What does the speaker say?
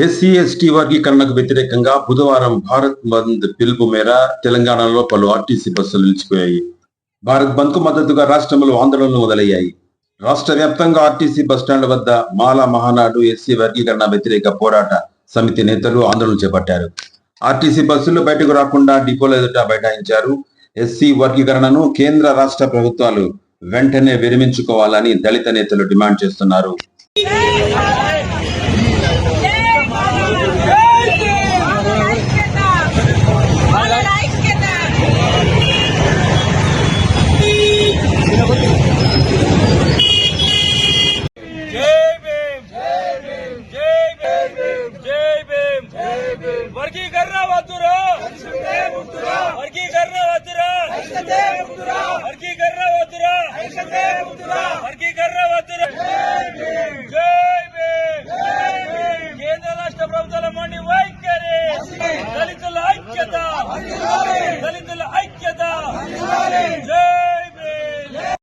SC ST వర్గీకరణకు వ్యతిరేకంగా బుధవారం భారత్ బంద్ పిలుపు మేర తెలంగాణలో పలు ఆర్టీసీ బస్సులు నిలిచిపోయాయి. భారత్ బంద్కు మద్దతుగా రాష్ట్రంలో ఆందోళనలు మొదలయ్యాయి. రాష్ట్ర వ్యాప్తంగా ఆర్టీసీ బస్టాండ్ల వద్ద మాలా మహానాడు ఎస్సీ వర్గీకరణ వ్యతిరేక పోరాట సమితి నేతలు ఆందోళన చేపట్టారు. ఆర్టీసీ బస్సులు బయటకు రాకుండా డిపోల ఎదుట బైఠాయించారు. ఎస్సీ వర్గీకరణను కేంద్ర రాష్ట్ర ప్రభుత్వాలు వెంటనే విరమించుకోవాలని దళిత నేతలు డిమాండ్ చేస్తున్నారు. ವರ್ಗೀಕರಣ ವದ್ದುರು ವರ್ಗೀಕರಣ ವದ್ದುರು ವರ್ಗೀಕರಣ ವದ್ದುರು